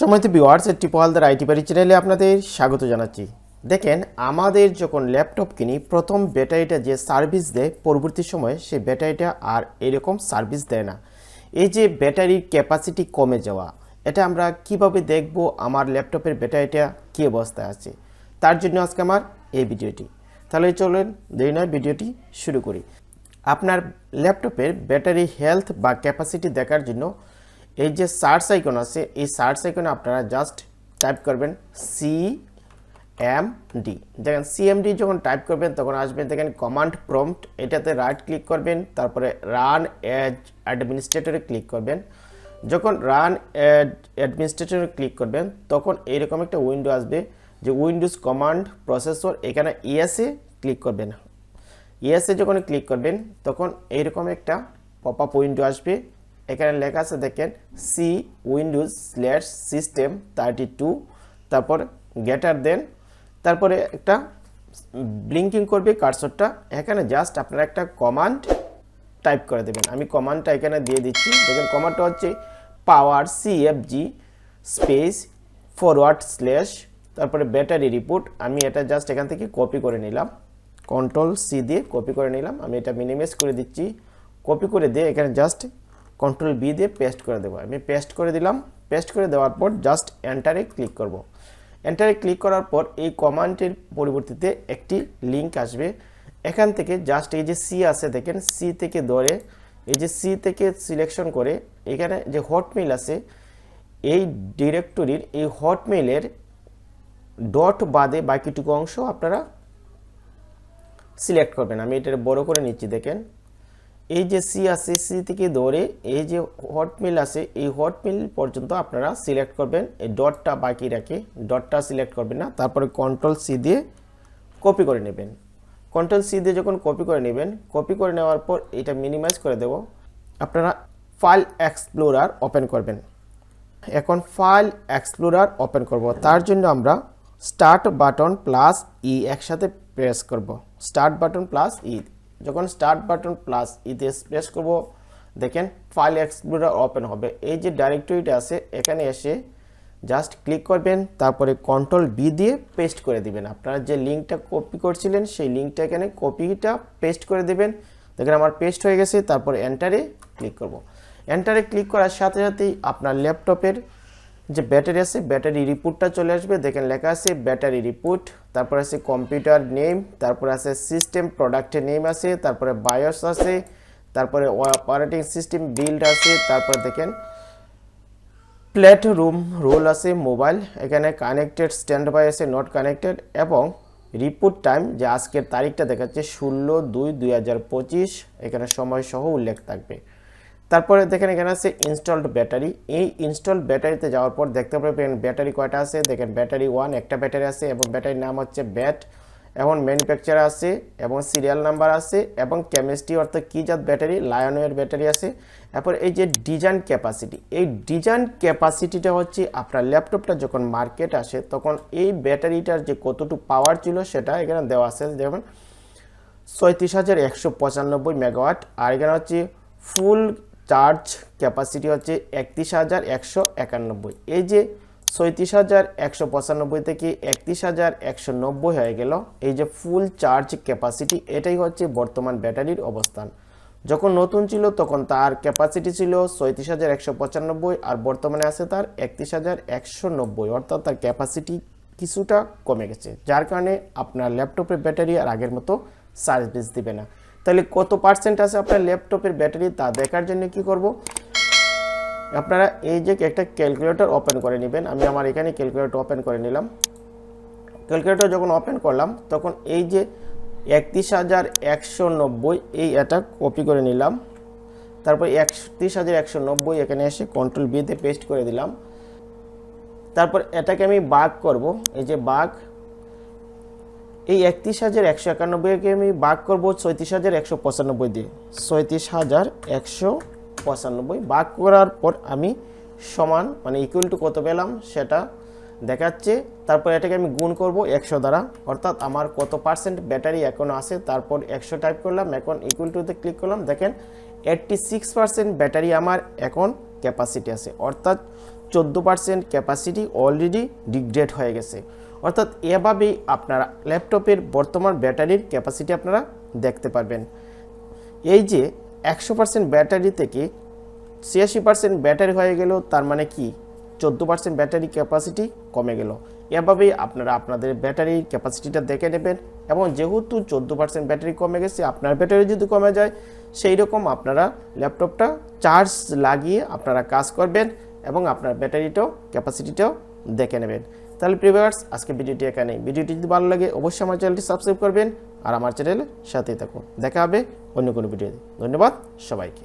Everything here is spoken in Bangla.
সময়ত একটি পোহালদার আইটি বাড়ি চ্যানেলে আপনাদের স্বাগত জানাচ্ছি। দেখেন, আমাদের যখন ল্যাপটপ কিনি, প্রথম ব্যাটারিটা যে সার্ভিস দেয়, পরবর্তী সময়ে সেই ব্যাটারিটা আর এরকম সার্ভিস দেয় না। এই যে ব্যাটারির ক্যাপাসিটি কমে যাওয়া, এটা আমরা কীভাবে দেখব আমার ল্যাপটপের ব্যাটারিটা কী অবস্থায় আছে? তার জন্য আজকে আমার এই ভিডিওটি। তাহলে চলুন, দেরি নয়, ভিডিওটি শুরু করি। আপনার ল্যাপটপের ব্যাটারি হেলথ বা ক্যাপাসিটি দেখার জন্য এই যে সার্চ আইকন আছে, এই সার্চ আইকনে আপনারা জাস্ট টাইপ করবেন সি এম ডি দেখেন সিএমডি যখন টাইপ করবেন, তখন আসবেন দেখেন কমান্ড প্রম্পট এটাতে রাইট ক্লিক করবেন, তারপরে রান এজ অ্যাডমিনিস্ট্রেটরে ক্লিক করবেন। যখন রান অ্যাডমিনিস্ট্রেটরে ক্লিক করবেন, তখন এইরকম একটা উইন্ডো আসবে যে উইন্ডোজ কমান্ড প্রসেসর এখানে ইএসএ ক্লিক করবেন। ইএসএ যখন ক্লিক করবেন, তখন এইরকম একটা পপ আপ উইন্ডো আসবে। এখানে লেখা আছে, দেখেন C Windows slash system thirty two তারপর গেটার দেন তারপরে একটা ব্লিঙ্কিং করবে কার্সরটা এখানে জাস্ট আপনারা একটা কমান্ড টাইপ করে দেবেন। আমি কমান্ডটা এখানে দিয়ে দিচ্ছি। দেখেন কমান্ডটা হচ্ছে power CFG space forward slash তারপরে ব্যাটারি রিপোর্ট আমি এটা জাস্ট এখান থেকে কপি করে নিলাম। কন্ট্রোল সি দিয়ে কপি করে নিলাম। আমি এটা মিনিমাইজ করে দিচ্ছি। কপি করে দিয়ে এখানে জাস্ট কন্ট্রোল বি দিয়ে পেস্ট করে দেবো। আমি পেস্ট করে দিলাম। পেস্ট করে দেওয়ার পর জাস্ট এন্টারে ক্লিক করব। এন্টারে ক্লিক করার পর এই কমান্ডের পরিবর্তিতে একটি লিঙ্ক আসবে। এখান থেকে জাস্ট এই যে সি আছে দেখেন সি থেকে ধরে এই যে সি থেকে সিলেকশন করে এখানে যে হটমেইল আছে, এই ডিরেক্টরির এই হটমেইলের ডট বাদে বাকিটুকু অংশ আপনারা সিলেক্ট করবেন। আমি এটা বড় করে নিচ্ছি দেখেন। এই যে সি আছে সি থেকে ধরে এই যে হটমিল আছে, এই হটমিল পর্যন্ত আপনারা সিলেক্ট করবেন। এই ডটটা বাকি রাখে ডটটা সিলেক্ট করবেন না। তারপরে কন্ট্রোল সি দিয়ে কপি করে নেবেন। কন্ট্রোল সি দিয়ে যখন কপি করে নেবেন কপি করে নেওয়ার পর এটা মিনিমাইজ করে দেব। আপনারা ফাইল এক্সপ্লোরার ওপেন করবেন। এখন ফাইল এক্সপ্লোরার ওপেন করব। তার জন্য আমরা স্টার্ট বাটন প্লাস ই একসাথে প্রেস করব। স্টার্ট বাটন প্লাস ই যখন স্টার্ট বাটন প্লাস ইতে প্রেস করব, দেখেন ফাইল এক্সপ্লোরার ওপেন হবে। এই যে ডাইরেক্টরিটা আছে, এখানে এসে জাস্ট ক্লিক করবেন, তারপরে কন্ট্রোল বি দিয়ে পেস্ট করে দিবেন। আপনারা যে লিঙ্কটা কপি করছিলেন, সেই লিঙ্কটা এখানে কপিটা পেস্ট করে দেবেন। দেখেন আমার পেস্ট হয়ে গেছে, তারপরে এন্টারে ক্লিক করব। এন্টারে ক্লিক করার সাথে সাথেই আপনার ল্যাপটপের যে ব্যাটারি আছে, ব্যাটারি রিপোর্টটা চলে আসবে। দেখেন লেখা আছে ব্যাটারি রিপোর্ট, তারপর আছে কম্পিউটার নেম, তারপর আছে সিস্টেম, প্রোডাক্টের নেম আছে, তারপরে বায়োস আছে, তারপরে অপারেটিং সিস্টেম বিল্ড আছে, তারপরে দেখেন প্লেট রুম রোল আছে, মোবাইল, এখানে কানেক্টেড স্ট্যান্ড বাই আছে, নট কানেক্টেড, এবং রিপোর্ট টাইম যে আজকের তারিখটা দেখাচ্ছে ষোলো দুই দুই এখানে সময় সহ উল্লেখ থাকবে। তারপরে দেখেন এখানে আছে ইনস্টলড ব্যাটারি এই ইনস্টলড ব্যাটারিতে যাওয়ার পর দেখতে পাবেন ব্যাটারি কয়টা আছে? দেখেন ব্যাটারি ওয়ান একটা ব্যাটারি আছে এবং ব্যাটারির নাম হচ্ছে ব্যাট এবং ম্যানুফ্যাকচার আছে এবং সিরিয়াল নাম্বার আছে এবং কেমিস্ট্রি অর্থাৎ কী জাত ব্যাটারি লায়নের ব্যাটারি আছে। এরপর এই যে ডিজাইন ক্যাপাসিটি এই ডিজাইন ক্যাপাসিটিটা হচ্ছে আপনার ল্যাপটপটা যখন মার্কেট আসে তখন এই ব্যাটারিটার যে কতটুকু পাওয়ার ছিল সেটা এখানে দেওয়া আছে। যেমন ছয়ত্রিশ হাজার একশো পঁচানব্বই মেগাওয়াট আর এখানে হচ্ছে ফুল চার্জ ক্যাপাসিটি হচ্ছে একত্রিশ হাজার একশো একানব্বই। এই যে ছয়ত্রিশ হাজার একশো পঁচানব্বই থেকে একত্রিশ হাজার একশো নব্বই হয়ে গেল, এই যে ফুল চার্জ ক্যাপাসিটি, এটাই হচ্ছে বর্তমান ব্যাটারির অবস্থান। যখন নতুন ছিল তখন তার ক্যাপাসিটি ছিল ছয়ত্রিশ হাজার একশো পঁচানব্বই আর বর্তমানে আছে তার একত্রিশ হাজার একশো নব্বই, অর্থাৎ তার ক্যাপাসিটি কিছুটা কমে গেছে, যার কারণে আপনার ল্যাপটপের ব্যাটারি আর আগের মতো সার্ভিস দিবে না। তাহলে কত পার্সেন্ট আছে আপনার ল্যাপটপের ব্যাটারি তা দেখার জন্য কি করব? আপনারা এই যে একটা ক্যালকুলেটর ওপেন করে নেবেন। আমি আমার এখানে ক্যালকুলেটর ওপেন করে নিলাম। ক্যালকুলেটর যখন ওপেন করলাম, তখন এই যে একত্রিশ হাজার একশো নব্বই এই এটা কপি করে নিলাম। তারপর একত্রিশ হাজার একশো নব্বই এখানে এসে কন্ট্রোল বিতে পেস্ট করে দিলাম। তারপর এটাকে আমি বাঘ করব। এই যে বাঘ এই একত্রিশ হাজার একশো একানব্বইকে আমি বাঘ করব ছয়ত্রিশ হাজার একশো পঁচানব্বই দিয়ে। ছয়ত্রিশ হাজার একশো পঁচানব্বই বাঘ করার পর আমি সমান মানে ইকুয়াল টু কত পেলাম সেটা দেখাচ্ছে। তারপর এটাকে আমি গুণ করব একশো দ্বারা, অর্থাৎ আমার কত পার্সেন্ট ব্যাটারি এখন আছে, তারপর একশো টাইপ করলাম, এখন ইকুয়াল টুতে ক্লিক করলাম। দেখেন এইট্টি সিক্স পার্সেন্ট ব্যাটারি আমার এখন ক্যাপাসিটি আছে, অর্থাৎ চোদ্দ পার্সেন্ট ক্যাপাসিটি অলরেডি ডিগ্রেড হয়ে গেছে। অর্থাৎ এভাবেই আপনারা ল্যাপটপের বর্তমান ব্যাটারির ক্যাপাসিটি আপনারা দেখতে পারবেন। এই যে একশো পার্সেন্ট ব্যাটারি থেকে ছিয়াশি পার্সেন্ট ব্যাটারি হয়ে গেল, তার মানে কি? চোদ্দ পার্সেন্ট ব্যাটারি ক্যাপাসিটি কমে গেল। এভাবেই আপনারা আপনাদের ব্যাটারির ক্যাপাসিটিটা দেখে নেবেন এবং যেহেতু চোদ্দ পার্সেন্ট ব্যাটারি কমে গেছে, আপনার ব্যাটারি যদি কমে যায়, সেই রকম আপনারা ল্যাপটপটা চার্জ লাগিয়ে আপনারা কাজ করবেন এবং আপনার ব্যাটারিটাও ক্যাপাসিটিটাও দেখে নেবেন। তাহলে প্রিভিয়ার্স আজকে ভিডিওটি এখানে ভিডিওটি যদি ভালো লাগে, অবশ্যই আমার চ্যানেলটি সাবস্ক্রাইব করবেন আর আমার চ্যানেলের সাথেই থাকুন। দেখা হবে অন্য কোনো ভিডিওতে। ধন্যবাদ সবাইকে।